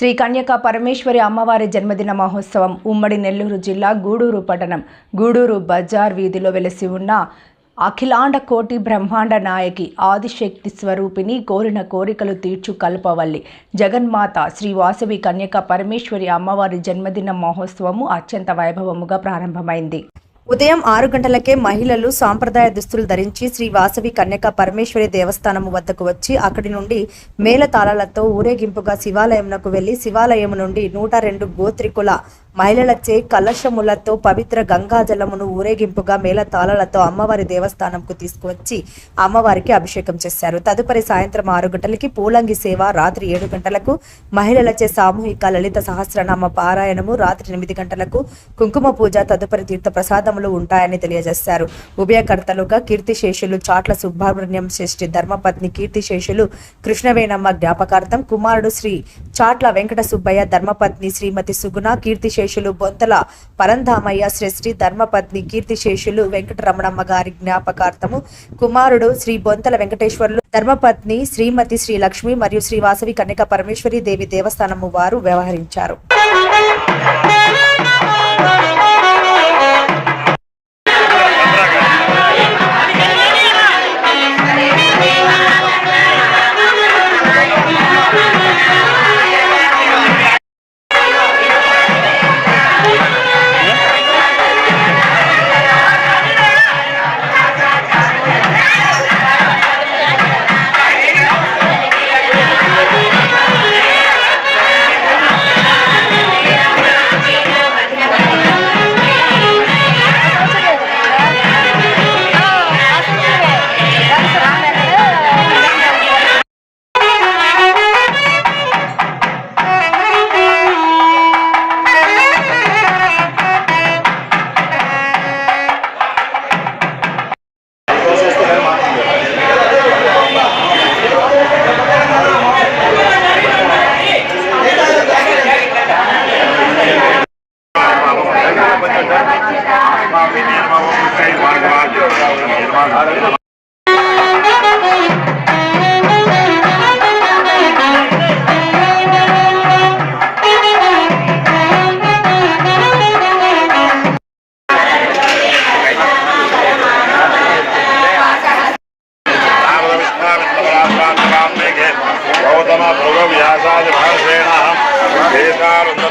శ్రీ కన్యక పరమేశ్వరి అమ్మవారి జన్మదిన మహోత్సవం ఉమ్మడి నెల్లూరు జిల్లా గూడూరు పట్టణం. గూడూరు బజార్ వీధిలో వెలసి ఉన్న అఖిలాండ కోటి బ్రహ్మాండ నాయకి ఆదిశక్తి స్వరూపిణి కోరిన కోరికలు తీర్చు కల్పవల్లి. జగన్మాత శ్రీ వాసవి కన్యక పరమేశ్వరి అమ్మవారి జన్మదిన మహోత్సవము అత్యంత వైభవముగా ప్రారంభమైంది. ఉదయం ఆరు గంటలకే మహిళలు సాంప్రదాయ దుస్తులు ధరించి శ్రీ వాసవి కన్యక పరమేశ్వరి దేవస్థానము వద్దకు వచ్చి అక్కడి నుండి మేళతాళాలతో ఊరేగింపుగా శివాలయంనకు వెళ్ళి శివాలయము నుండి నూట రెండు గోత్రికుల మహిళలచే కలశములతో పవిత్ర గంగాజలమును ఊరేగింపుగా మేళతాళాలతో అమ్మవారి దేవస్థానంకు తీసుకువచ్చి అమ్మవారికి అభిషేకం చేశారు. తదుపరి సాయంత్రం ఆరు గంటలకి పూలంగి సేవ రాత్రి ఏడు గంటలకు మహిళలచే సామూహిక లలిత సహస్రనామ పారాయణము రాత్రి ఎనిమిది గంటలకు కుంకుమ పూజ తదుపరి తీర్థ ప్రసాదములు ఉంటాయని తెలియజేశారు. ఉభయకర్తలుగా కీర్తిశేషులు చాట్ల సుబ్రహ్మణ్యం శ్రేష్ఠి ధర్మపత్ని కీర్తిశేషులు కృష్ణవేణమ్మ జ్ఞాపకార్థం కుమారుడు శ్రీ చాట్ల వెంకట సుబ్బయ్య ధర్మపత్ని శ్రీమతి సుగుణ కీర్తిశేషులు బొంతల పరంధామయ్య శ్రేష్ఠి ధర్మపత్ని కీర్తిశేషులు వెంకటరమణమ్మ గారి జ్ఞాపకార్థము కుమారుడు శ్రీ బొంతల వెంకటేశ్వర్లు ధర్మపత్ని శ్రీమతి శ్రీ లక్ష్మి మరియు శ్రీ వాసవి కన్యక పరమేశ్వరి దేవి దేవస్థానము వారు వ్యవహరించారు.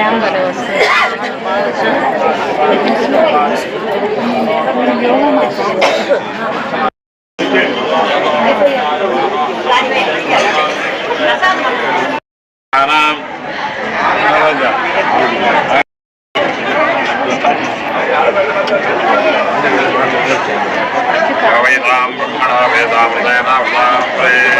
ಕ್ಯಾಂಬಲ್ಲಿ ವಸ್ತು Ram Brahmana Veda Vrayana Veda Vrayana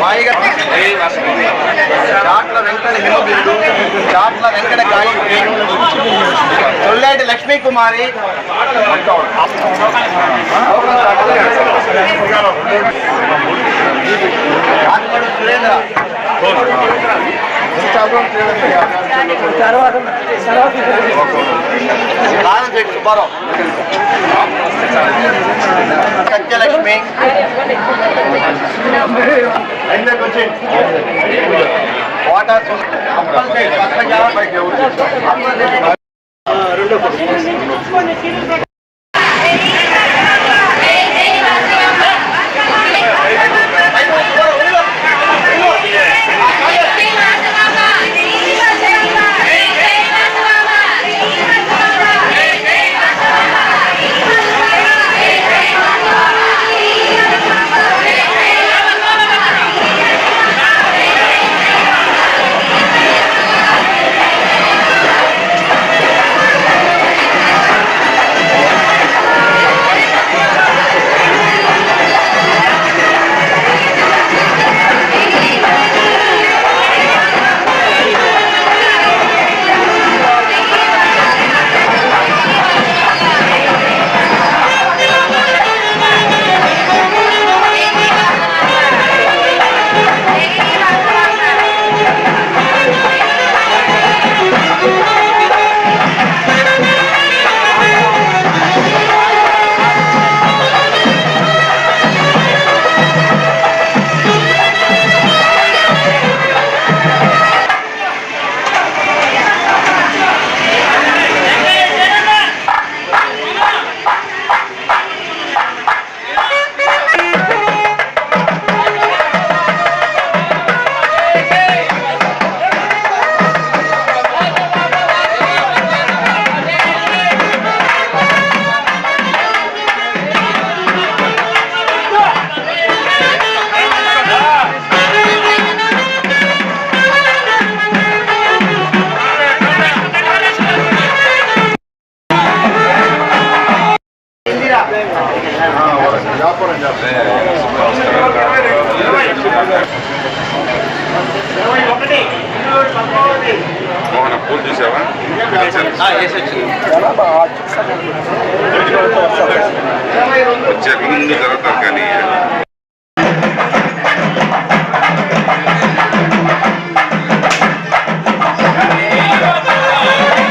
మాయిగా చాట్ల వెంకట హిమబిందు చాట్ల వెంకట గాయత్రి తొల్లేటి లక్ష్మీ కుమారి సురేంద్ర రాజశేఖర్ సుబ్బారావు సత్యలక్ష్మి వాటర్ మోహన పూలు చూసావా వచ్చే ముందు జరుగుతారు కానీ.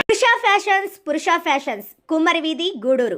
పురుష ఫ్యాషన్స్ పురుష ఫ్యాషన్స్. కుమ్మరి వీధి గూడూరు.